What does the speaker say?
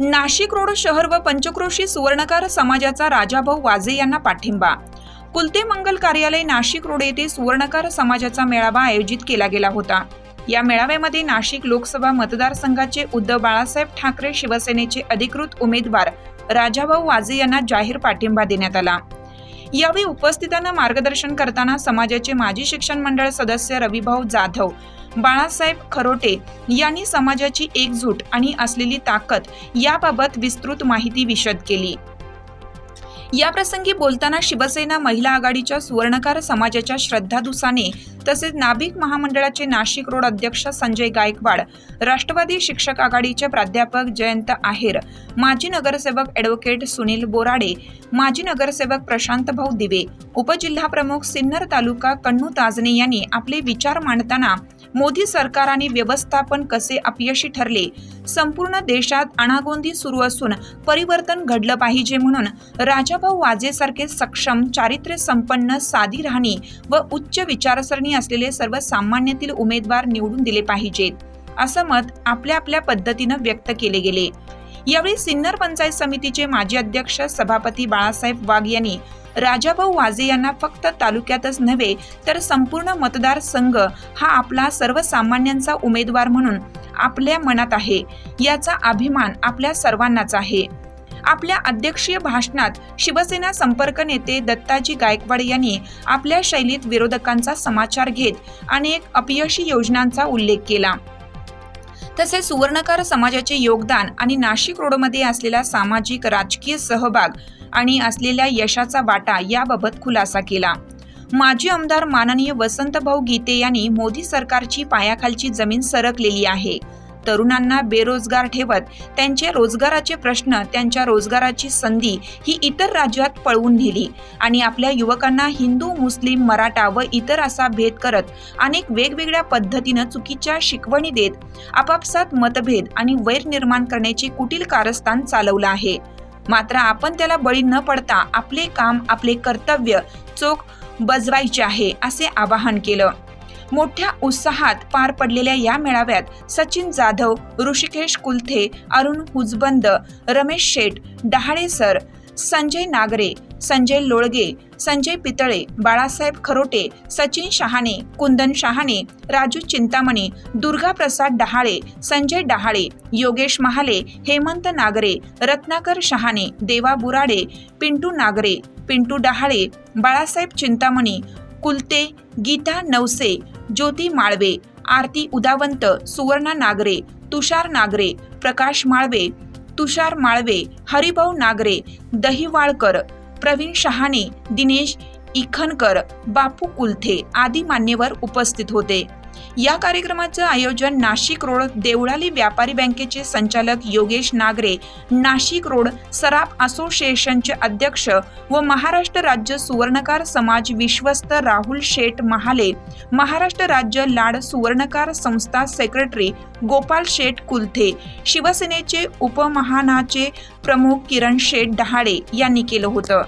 Nashik road शहर व पंचक्रोशी सुवर्णकार समाजाचा राजाभाऊ वाजे यांना पाठिंबा. कुलते मंगल कार्यालय नाशिक रोड येथे सुवर्णकार समाजाचा मेळावा आयोजित केला गेला होता. या मेळाव्यामध्ये नाशिक लोकसभा मतदारसंघाचे उद्धव बाळासाहेब ठाकरे शिवसेनेचे अधिकृत उमेदवार राजाभाऊ वाजे यांना जाहीर पाठिंबा देण्यात आला. यावेळी उपस्थितांना मार्गदर्शन करताना समाजाचे माजी शिक्षण मंडळ सदस्य रविभाऊ जाधव बाळासाहेब खरोटे यांनी समाजाची एकजूट आणि असलेली ताकद याबाबत विस्तृत माहिती विशद केली. याप्रसंगी बोलताना शिवसेना महिला आघाडीच्या सुवर्णकार समाजाच्या श्रद्धा दुसाने तसेच नाभिक महामंडळाचे नाशिक रोड अध्यक्ष संजय गायकवाड राष्ट्रवादी शिक्षक आघाडीचे प्राध्यापक जयंत आहेर माजी नगरसेवक ॲडव्होकेट सुनील बोराडे माजी नगरसेवक प्रशांत भाऊ दिवे उपजिल्हाप्रमुख सिन्नर तालुका कन्नू ताजने यांनी आपले विचार मांडताना मोदी सरकार आणि व्यवस्थापन कसे अपयशी ठरले? संपूर्ण देशात अणागोंदी सुरू असून परिवर्तन घडलं पाहिजे म्हणून राजाभाऊ वाजेसारखे सक्षम चारित्र्य संपन्न साधी राहणी व उच्च विचारसरणी असलेले सर्वसामान्यातील उमेदवार निवडून दिले पाहिजेत असं मत आपल्या आपल्या पद्धतीनं व्यक्त केले गेले. यावेळी सिन्नर पंचायत समितीचे माजी अध्यक्ष सभापती बाळासाहेब वाघ यांनी राजाभाऊ वाजे यांना फक्त तालुक्यातच नव्हे तर संपूर्ण मतदारसंघ हा आपला सर्वसामान्यांचा उमेदवार म्हणून आपल्या मनात आहे. याचा अभिमान आपल्या सर्वांनाच आहे. आपल्या अध्यक्षीय भाषणात शिवसेना संपर्क नेते दत्ताजी गायकवाड यांनी आपल्या शैलीत विरोधकांचा समाचार घेत अनेक अपयशी योजनांचा उल्लेख केला. तसेच सुवर्णकार समाजाचे योगदान आणि नाशिक रोडमध्ये असलेला सामाजिक राजकीय सहभाग आणि असलेल्या यशाचा वाटा याबाबत खुलासा केला. माजी आमदार माननीय वसंतभाऊ गीते यांनी मोदी सरकारची पायाखालची जमीन सरकलेली आहे. तरुणांना बेरोजगार ठेवत त्यांचे रोजगाराचे प्रश्न त्यांच्या रोजगाराची संधी ही इतर राज्यात पळवून नेली. आणि आपल्या युवकांना हिंदू मुस्लिम मराठा व इतर असा भेद करत अनेक वेगवेगळ्या पद्धतीनं चुकीच्या शिकवणी देत आपापसात मतभेद आणि वैर निर्माण करण्याचे कुटील कारस्थान चालवलं आहे. मात्र आपण त्याला बळी न पडता आपले काम आपले कर्तव्य चोख बजवायचे आहे असे आवाहन केलं. मोठ्या उत्साहात पार पडलेल्या या मेळाव्यात सचिन जाधव ऋषिकेश कुलथे अरुण हुजबंद रमेश शेठ डहाळे सर संजय नागरे संजय लोळगे संजय पितळे बाळासाहेब खरोटे सचिन शहाणे कुंदन शहाणे राजू चिंतामणी दुर्गा प्रसाद डहाळे संजय डहाळे योगेश महाले हेमंत नागरे रत्नाकर शहाणे देवा बुराडे पिंटू नागरे पिंटू डहाळे बाळासाहेब चिंतामणी कुलते गीता नवसे ज्योती माळवे आरती उदावंत सुवर्णा नागरे तुषार नागरे प्रकाश माळवे तुषार माळवे हरिभाऊ नागरे दहिवाळकर प्रवीण शहाणे दिनेश इखनकर बापू कुलथे आदी मान्यवर उपस्थित होते. या कार्यक्रमाचं आयोजन नाशिक रोड देवळाली व्यापारी बँकेचे संचालक योगेश नागरे नाशिक रोड सराफ असोसिएशनचे अध्यक्ष व महाराष्ट्र राज्य सुवर्णकार समाज विश्वस्त राहुल शेठ महाले महाराष्ट्र राज्य लाड सुवर्णकार संस्था सेक्रेटरी गोपाल शेठ कुलथे शिवसेनेचे उपमहानाचे प्रमुख किरण शेठ डहाळे यांनी केलं होतं.